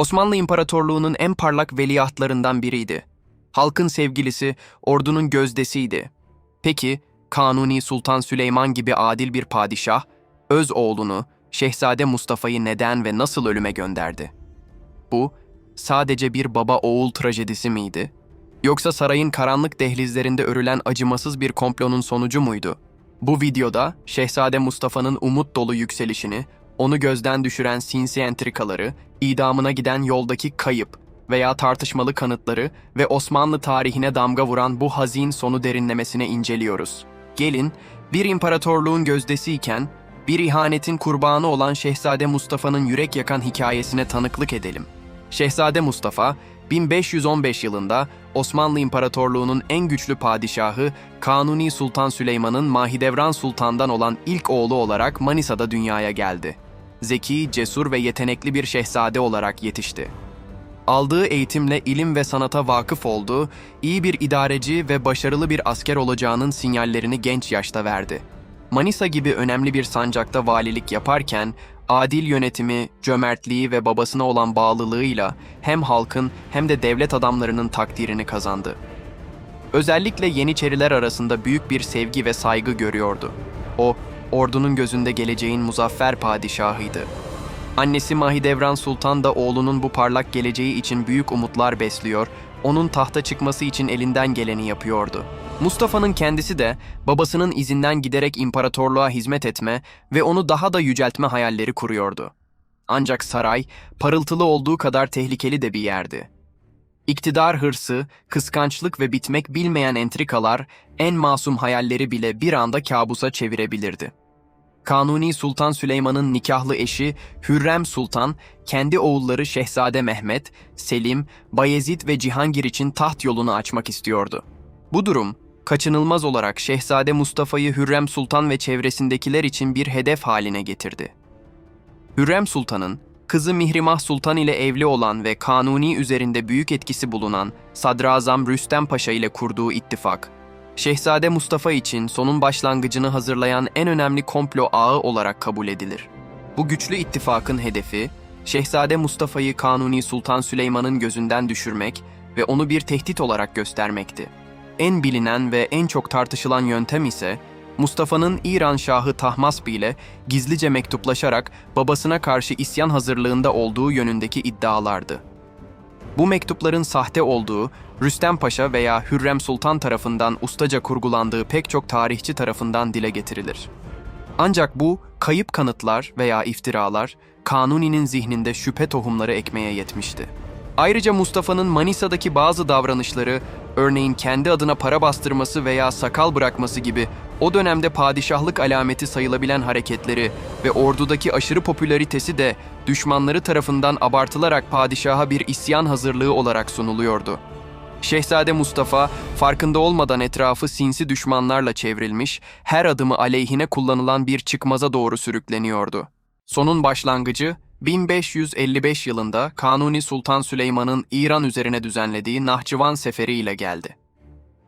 Osmanlı İmparatorluğu'nun en parlak veliahtlarından biriydi. Halkın sevgilisi, ordunun gözdesiydi. Peki, Kanuni Sultan Süleyman gibi adil bir padişah, öz oğlunu, Şehzade Mustafa'yı neden ve nasıl ölüme gönderdi? Bu, sadece bir baba-oğul trajedisi miydi? Yoksa sarayın karanlık dehlizlerinde örülen acımasız bir komplonun sonucu muydu? Bu videoda Şehzade Mustafa'nın umut dolu yükselişini, onu gözden düşüren sinsi entrikaları, idamına giden yoldaki kayıp veya tartışmalı kanıtları ve Osmanlı tarihine damga vuran bu hazin sonu derinlemesine inceliyoruz. Gelin, bir imparatorluğun gözdesiyken, bir ihanetin kurbanı olan Şehzade Mustafa'nın yürek yakan hikayesine tanıklık edelim. Şehzade Mustafa, 1515 yılında Osmanlı İmparatorluğu'nun en güçlü padişahı Kanuni Sultan Süleyman'ın Mahidevran Sultan'dan olan ilk oğlu olarak Manisa'da dünyaya geldi. Zeki, cesur ve yetenekli bir şehzade olarak yetişti. Aldığı eğitimle ilim ve sanata vakıf oldu, iyi bir idareci ve başarılı bir asker olacağının sinyallerini genç yaşta verdi. Manisa gibi önemli bir sancakta valilik yaparken, adil yönetimi, cömertliği ve babasına olan bağlılığıyla hem halkın hem de devlet adamlarının takdirini kazandı. Özellikle Yeniçeriler arasında büyük bir sevgi ve saygı görüyordu. O, ordunun gözünde geleceğin muzaffer padişahıydı. Annesi Mahidevran Sultan da oğlunun bu parlak geleceği için büyük umutlar besliyor, onun tahta çıkması için elinden geleni yapıyordu. Mustafa'nın kendisi de babasının izinden giderek imparatorluğa hizmet etme ve onu daha da yüceltme hayalleri kuruyordu. Ancak saray, parıltılı olduğu kadar tehlikeli de bir yerdi. İktidar hırsı, kıskançlık ve bitmek bilmeyen entrikalar en masum hayalleri bile bir anda kabusa çevirebilirdi. Kanuni Sultan Süleyman'ın nikahlı eşi Hürrem Sultan, kendi oğulları Şehzade Mehmet, Selim, Bayezid ve Cihangir için taht yolunu açmak istiyordu. Bu durum, kaçınılmaz olarak Şehzade Mustafa'yı Hürrem Sultan ve çevresindekiler için bir hedef haline getirdi. Hürrem Sultan'ın, kızı Mihrimah Sultan ile evli olan ve Kanuni üzerinde büyük etkisi bulunan Sadrazam Rüstem Paşa ile kurduğu ittifak, Şehzade Mustafa için sonun başlangıcını hazırlayan en önemli komplo ağı olarak kabul edilir. Bu güçlü ittifakın hedefi, Şehzade Mustafa'yı Kanuni Sultan Süleyman'ın gözünden düşürmek ve onu bir tehdit olarak göstermekti. En bilinen ve en çok tartışılan yöntem ise Mustafa'nın İran Şahı Tahmasp ile gizlice mektuplaşarak babasına karşı isyan hazırlığında olduğu yönündeki iddialardı. Bu mektupların sahte olduğu, Rüstem Paşa veya Hürrem Sultan tarafından ustaca kurgulandığı pek çok tarihçi tarafından dile getirilir. Ancak bu kayıp kanıtlar veya iftiralar Kanuni'nin zihninde şüphe tohumları ekmeye yetmişti. Ayrıca Mustafa'nın Manisa'daki bazı davranışları, örneğin kendi adına para bastırması veya sakal bırakması gibi o dönemde padişahlık alameti sayılabilen hareketleri ve ordudaki aşırı popülaritesi de düşmanları tarafından abartılarak padişaha bir isyan hazırlığı olarak sunuluyordu. Şehzade Mustafa farkında olmadan etrafı sinsi düşmanlarla çevrilmiş, her adımı aleyhine kullanılan bir çıkmaza doğru sürükleniyordu. Sonun başlangıcı 1555 yılında Kanuni Sultan Süleyman'ın İran üzerine düzenlediği Nahçıvan Seferi ile geldi.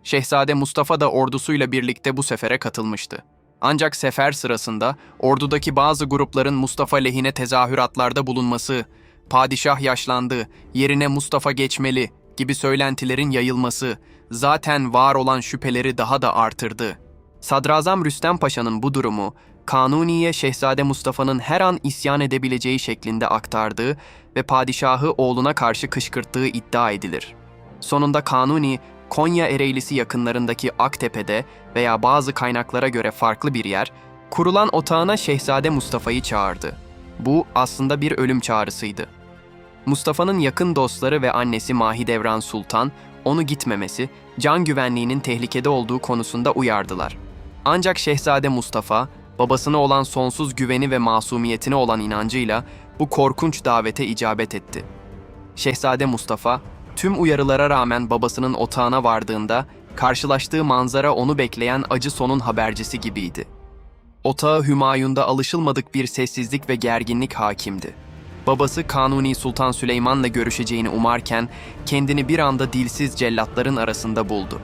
Şehzade Mustafa da ordusuyla birlikte bu sefere katılmıştı. Ancak sefer sırasında ordudaki bazı grupların Mustafa lehine tezahüratlarda bulunması, padişah yaşlandı, yerine Mustafa geçmeli gibi söylentilerin yayılması zaten var olan şüpheleri daha da artırdı. Sadrazam Rüstem Paşa'nın bu durumu Kanuni'ye Şehzade Mustafa'nın her an isyan edebileceği şeklinde aktardığı ve padişahı oğluna karşı kışkırttığı iddia edilir. Sonunda Kanuni, Konya Ereğlisi yakınlarındaki Aktepe'de veya bazı kaynaklara göre farklı bir yer, kurulan otağına Şehzade Mustafa'yı çağırdı. Bu aslında bir ölüm çağrısıydı. Mustafa'nın yakın dostları ve annesi Mahidevran Sultan, onu gitmemesi, can güvenliğinin tehlikede olduğu konusunda uyardılar. Ancak Şehzade Mustafa, babasına olan sonsuz güveni ve masumiyetine olan inancıyla bu korkunç davete icabet etti. Şehzade Mustafa, tüm uyarılara rağmen babasının otağına vardığında karşılaştığı manzara onu bekleyen acı sonun habercisi gibiydi. Otağı Hümayun'da alışılmadık bir sessizlik ve gerginlik hakimdi. Babası Kanuni Sultan Süleyman'la görüşeceğini umarken kendini bir anda dilsiz cellatların arasında buldu.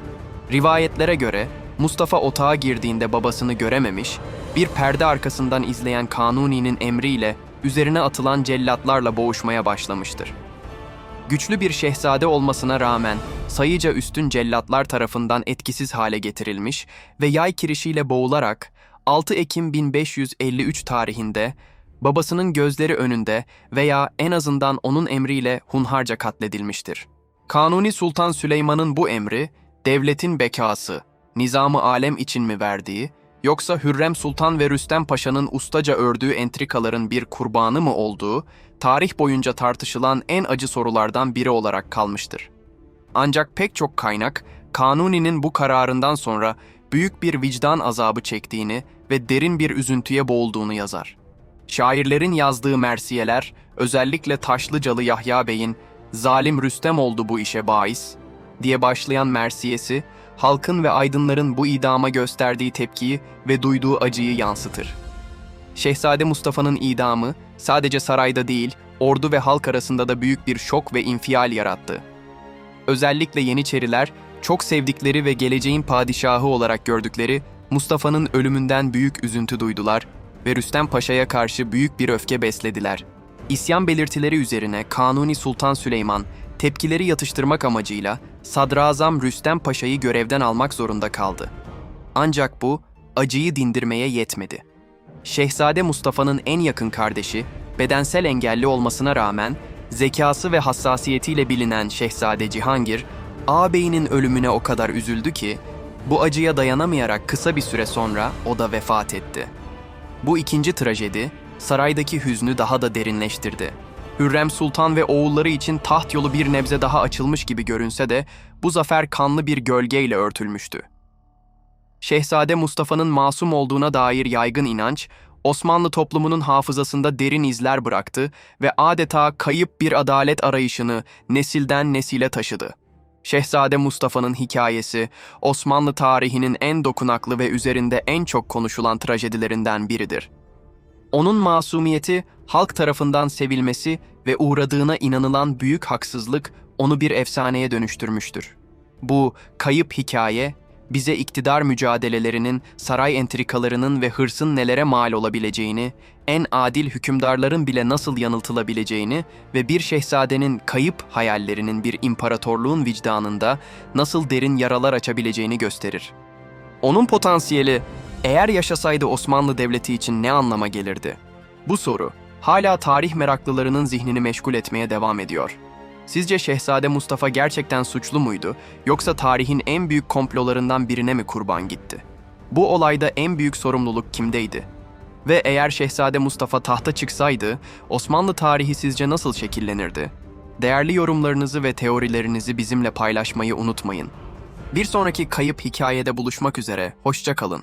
Rivayetlere göre Mustafa otağa girdiğinde babasını görememiş, bir perde arkasından izleyen Kanuni'nin emriyle üzerine atılan cellatlarla boğuşmaya başlamıştır. güçlü bir şehzade olmasına rağmen sayıca üstün cellatlar tarafından etkisiz hale getirilmiş ve yay kirişiyle boğularak 6 Ekim 1553 tarihinde babasının gözleri önünde veya en azından onun emriyle hunharca katledilmiştir. Kanuni Sultan Süleyman'ın bu emri, devletin bekası, nizamı alem için mi verdiği, yoksa Hürrem Sultan ve Rüstem Paşa'nın ustaca ördüğü entrikaların bir kurbanı mı olduğu, tarih boyunca tartışılan en acı sorulardan biri olarak kalmıştır. Ancak pek çok kaynak, Kanuni'nin bu kararından sonra büyük bir vicdan azabı çektiğini ve derin bir üzüntüye boğulduğunu yazar. Şairlerin yazdığı mersiyeler, özellikle Taşlıcalı Yahya Bey'in "Zalim Rüstem oldu bu işe bais" diye başlayan mersiyesi, halkın ve aydınların bu idama gösterdiği tepkiyi ve duyduğu acıyı yansıtır. Şehzade Mustafa'nın idamı sadece sarayda değil, ordu ve halk arasında da büyük bir şok ve infial yarattı. Özellikle Yeniçeriler çok sevdikleri ve geleceğin padişahı olarak gördükleri Mustafa'nın ölümünden büyük üzüntü duydular ve Rüstem Paşa'ya karşı büyük bir öfke beslediler. İsyan belirtileri üzerine Kanuni Sultan Süleyman tepkileri yatıştırmak amacıyla Sadrazam Rüstem Paşa'yı görevden almak zorunda kaldı. Ancak bu acıyı dindirmeye yetmedi. Şehzade Mustafa'nın en yakın kardeşi, bedensel engelli olmasına rağmen zekası ve hassasiyetiyle bilinen Şehzade Cihangir, ağabeyinin ölümüne o kadar üzüldü ki, bu acıya dayanamayarak kısa bir süre sonra o da vefat etti. Bu ikinci trajedi, saraydaki hüznü daha da derinleştirdi. Hürrem Sultan ve oğulları için taht yolu bir nebze daha açılmış gibi görünse de, bu zafer kanlı bir gölgeyle örtülmüştü. Şehzade Mustafa'nın masum olduğuna dair yaygın inanç, Osmanlı toplumunun hafızasında derin izler bıraktı ve adeta kayıp bir adalet arayışını nesilden nesile taşıdı. Şehzade Mustafa'nın hikayesi, Osmanlı tarihinin en dokunaklı ve üzerinde en çok konuşulan trajedilerinden biridir. Onun masumiyeti, halk tarafından sevilmesi ve uğradığına inanılan büyük haksızlık onu bir efsaneye dönüştürmüştür. Bu kayıp hikaye, bize iktidar mücadelelerinin, saray entrikalarının ve hırsın nelere mal olabileceğini, en adil hükümdarların bile nasıl yanıltılabileceğini ve bir şehzadenin kayıp hayallerinin bir imparatorluğun vicdanında nasıl derin yaralar açabileceğini gösterir. Onun potansiyeli eğer yaşasaydı Osmanlı Devleti için ne anlama gelirdi? Bu soru hala tarih meraklılarının zihnini meşgul etmeye devam ediyor. Sizce Şehzade Mustafa gerçekten suçlu muydu yoksa tarihin en büyük komplolarından birine mi kurban gitti? Bu olayda en büyük sorumluluk kimdeydi? Ve eğer Şehzade Mustafa tahta çıksaydı Osmanlı tarihi sizce nasıl şekillenirdi? Değerli yorumlarınızı ve teorilerinizi bizimle paylaşmayı unutmayın. Bir sonraki kayıp hikayede buluşmak üzere, hoşça kalın.